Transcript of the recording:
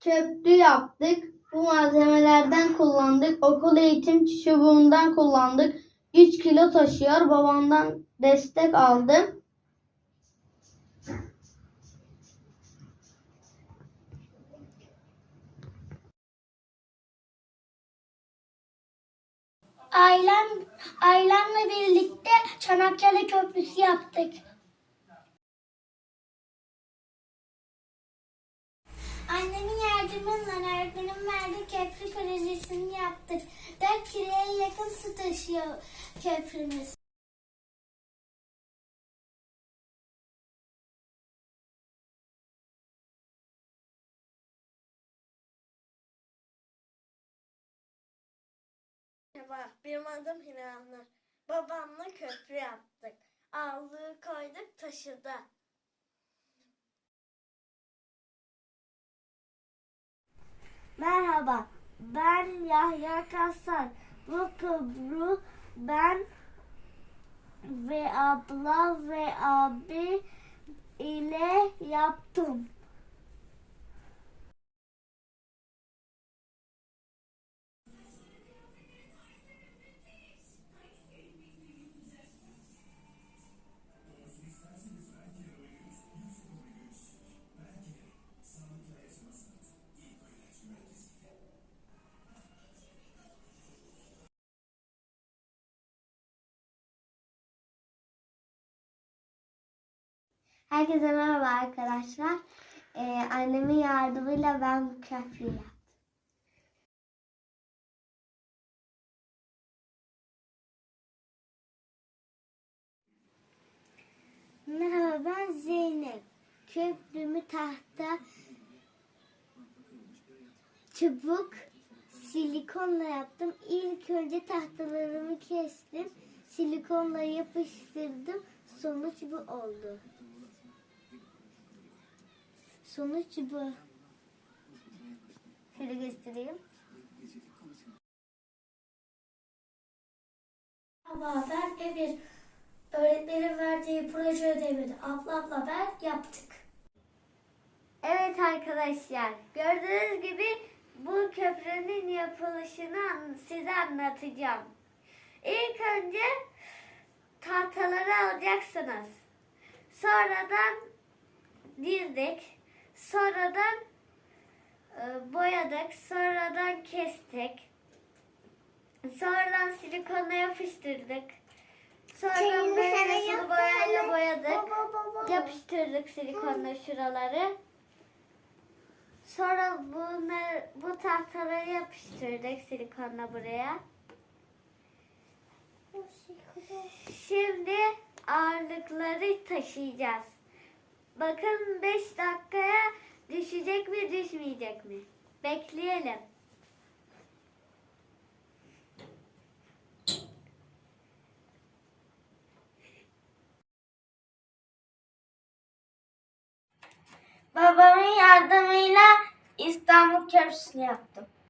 köprü yaptık. Bu malzemelerden kullandık. Okul eğitim çubuğundan kullandık. 3 kilo taşıyor. Babamdan destek aldım. Ailem, ailemle birlikte Çanakkale Köprüsü yaptık. Annemin yardımıyla öğretmenim verdiği köprü projesini yaptık. 4 kiloya yakın su taşıyor köprümüz. Merhaba, benim adım Hiranur. Babamla köprü yaptık. Ağlığı koyduk taşıdı. Merhaba, ben Yahya Kasar. Bu köprü ben ve abla ve abi ile yaptım. Herkese merhaba arkadaşlar. Ee, annemin yardımıyla ben bu köprüyü yaptım. Merhaba ben Zeynep. Köprümü tahta, çubuk, silikonla yaptım. İlk önce tahtalarımı kestim. Silikonla yapıştırdım. Sonuç bu oldu. Sonuç bu. Şöyle göstereyim. Merhaba ben Emir. Öğretmenin verdiği proje ödevini ablamla ben yaptık. Evet arkadaşlar gördüğünüz gibi bu köprünün yapılışını size anlatacağım. İlk önce tahtaları alacaksınız. Sonradan dizdik. Sonradan e, boyadık. Sonradan kestik. Sonradan silikonla yapıştırdık. Sonra böyle boyayla boyadık. Yapıştırdık silikonla şuraları. Sonra bunları, bu tahtaları yapıştırdık silikonla buraya. Şimdi ağırlıkları taşıyacağız. Bakın 5 dakikaya düşecek mi düşmeyecek mi? Bekleyelim. Babamın yardımıyla İstanbul Köprüsü'nü yaptım.